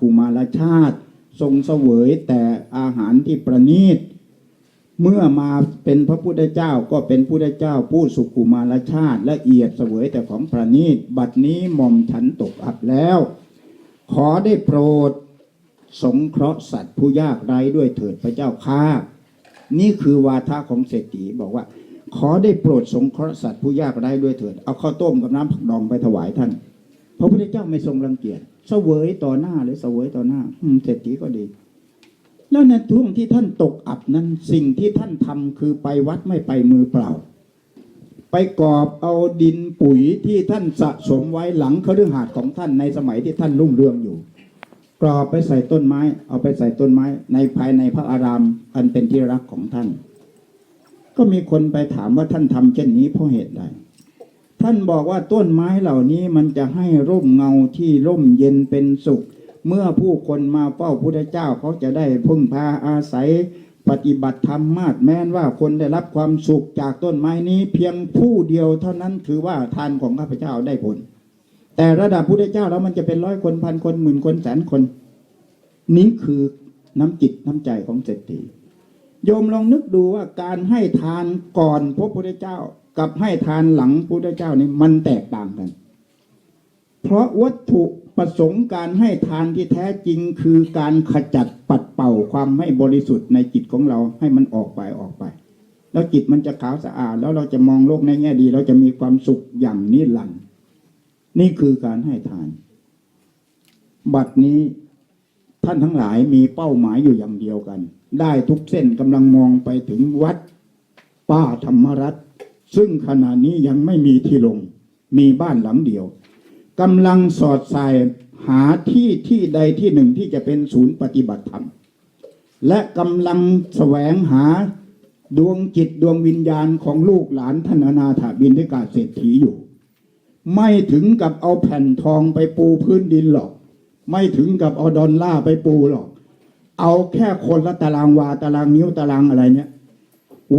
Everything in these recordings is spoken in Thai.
กุมารชาติ ทรงเสวยแต่อาหารที่ประณีต เมื่อมาเป็นพระพุทธเจ้าก็เป็นพุทธเจ้าผู้สุขุมารชาติละเอียดเสวยแต่ของประณีต บัดนี้หม่อมฉันตกอับแล้ว ขอได้โปรดสงเคราะห์สัตว์ผู้ยากไร้ด้วยเถิดพระเจ้าข้านี่คือวาทะของเศรษฐีบอกว่า ขอได้โปรดสงเคราะห์สัตว์ผู้ยากไร้ด้วยเถิด เอาข้าวต้มกับน้ำผักดองไปถวายท่าน พระพุทธเจ้าไม่ทรงรังเกียจ เสวยต่อหน้าเลยเสวยต่อหน้า อืมเศรษฐีก็ดี แล้วในช่วงที่ท่านตกอับนั้น สิ่งที่ท่านทำคือไปวัดไม่ไปมือเปล่า ไปกอบเอาดินปุ๋ยที่ท่านสะสมไว้หลังคฤหาสน์ของท่านในสมัยที่ท่านรุ่งเรืองอยู่กรอบไปใส่ต้นไม้ เอาไปใส่ต้นไม้ ในภายในพระอารามอันเป็นที่รักของท่าน ก็มีคนไปถามว่าท่านทำเช่นนี้เพราะเหตุใด ท่านบอกว่าต้นไม้เหล่านี้มันจะให้ร่มเงาที่ร่มเย็นเป็นสุข เมื่อผู้คนมาเฝ้าพุทธเจ้าเขาจะได้พึ่งพาอาศัย ปฏิบัติธรรมมาดแม้นว่าคนได้รับความสุขจากต้นไม้นี้เพียงผู้เดียวเท่านั้นถือว่าทานของข้าพเจ้าได้ผล แต่ระดับพุทธเจ้าแล้วมันจะเป็นร้อยคนพันคนหมื่นคนแสนคน นี้คือน้ำจิตน้ำใจของเศรษฐีโยมลองนึกดูว่าการให้ทานก่อนพระพุทธเจ้า กับให้ทานหลังพุทธเจ้านี่มันแตกต่างกัน เพราะวัตถุประสงค์การให้ทานที่แท้จริงคือการขจัดปัดเป่าความไม่บริสุทธิ์ในจิตของเราให้มันออกไปออกไป แล้วจิตมันจะขาวสะอาด แล้วเราจะมองโลกในแง่ดี เราจะมีความสุขอย่างนิรันดร์นี่คือการให้ทาน บัดนี้ท่านทั้งหลายมีเป้าหมายอยู่อย่างเดียวกัน ได้ทุกเส้นกำลังมองไปถึงวัด ป้าธรรมรัตน์ ซึ่งขณะนี้ยังไม่มีที่ลง มีบ้านหลังเดียวกำลังสอดใส่หาที่ที่ใดที่หนึ่งที่จะเป็นศูนย์ปฏิบัติธรรม และกำลังแสวงหาดวงจิตดวงวิญญาณของลูกหลานท่านนาถาบินทิกาเศรษฐีอยู่ ไม่ถึงกับเอาแผ่นทองไปปูพื้นดินหรอก ไม่ถึงกับเอาดอลล่าไปปูหรอก เอาแค่คนละตารางวาตารางนิ้วตารางอะไรเนี่ย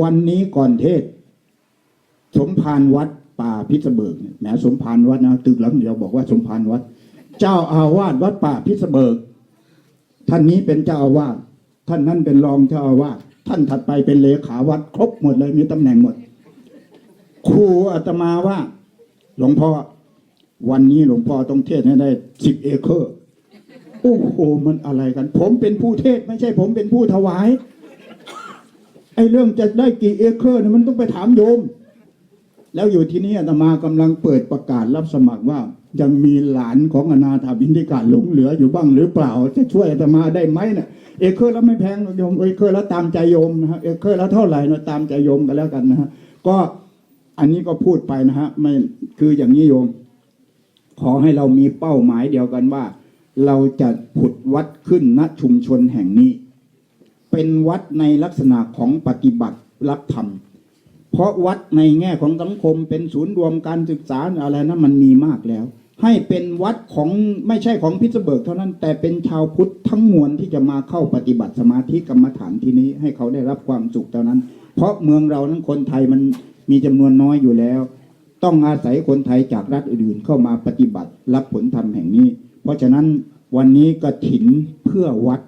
วันนี้ก่อนเทศ สมภารวัดป่าพิษเบิกเนี่ยแหมสมภารวัดนะตึกหลังเดียวบอกว่าสมภารวัด เจ้าอาวาสวัดป่าพิษเบิก ท่านนี้เป็นเจ้าอาวาสท่านนั้นเป็นรองเจ้าอาวาสท่านถัดไปเป็นเลขาวัดครบหมดเลยมีตำแหน่งหมดครูอาตมาว่า หลวงพ่อวันนี้หลวงพ่อต้องเทศให้ได้สิบเอเคอร์โอ้โหมันอะไรกัน ผมเป็นผู้เทศ ไม่ใช่ผมเป็นผู้ถวายไอ้เรื่องจะได้กี่เอเคอร์เนี่ยมันต้องไปถามโยม แล้วอยู่ที่นี่อาตมากำลังเปิดประกาศรับสมัครว่า ยังมีหลานของอนาถาบินทิกาหลงเหลืออยู่บ้างหรือเปล่า จะช่วยอาตมาได้ไหมเนี่ยเอเคอร์แล้วไม่แพงโยมเอเคอร์แล้วตามใจโยมนะฮะเอเคอร์แล้วเท่าไหร่นะตามใจโยมกันแล้วกันนะฮะก็อันนี้ก็พูดไปนะฮะไม่คืออย่างนี้โยม ขอให้เรามีเป้าหมายเดียวกันว่า เราจะผุดวัดขึ้นณชุมชนแห่งนี้ เป็นวัดในลักษณะของปฏิบัติรับธรรม เพราะวัดในแง่ของสังคมเป็นศูนย์รวมการศึกษาอะไรนะมันมีมากแล้ว ให้เป็นวัดของไม่ใช่ของพิษเบิกเท่านั้น แต่เป็นชาวพุทธทั้งมวลที่จะมาเข้าปฏิบัติสมาธิกรรมฐานที่นี้ให้เขาได้รับความสุขเท่านั้น เพราะเมืองเรานั้นคนไทยมันมีจำนวนน้อยอยู่แล้ว ต้องอาศัยคนไทยจากรัฐอื่นเข้ามาปฏิบัติรับผลธรรมแห่งนี้ เพราะฉะนั้นวันนี้กระถินเพื่อวัด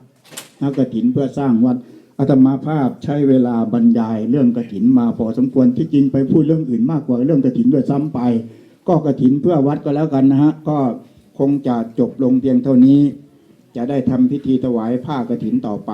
นะกระถินเพื่อสร้างวัด อาตมาภาพใช้เวลาบรรยายเรื่องกระถินมาพอสมควรที่จริงไปพูดเรื่องอื่นมากกว่าเรื่องกระถินด้วยซ้ำไป ก็กระถินเพื่อวัดก็แล้วกันนะฮะก็คงจะจบลงเพียงเท่านี้ จะได้ทำพิธีถวายผ้ากระถินต่อไป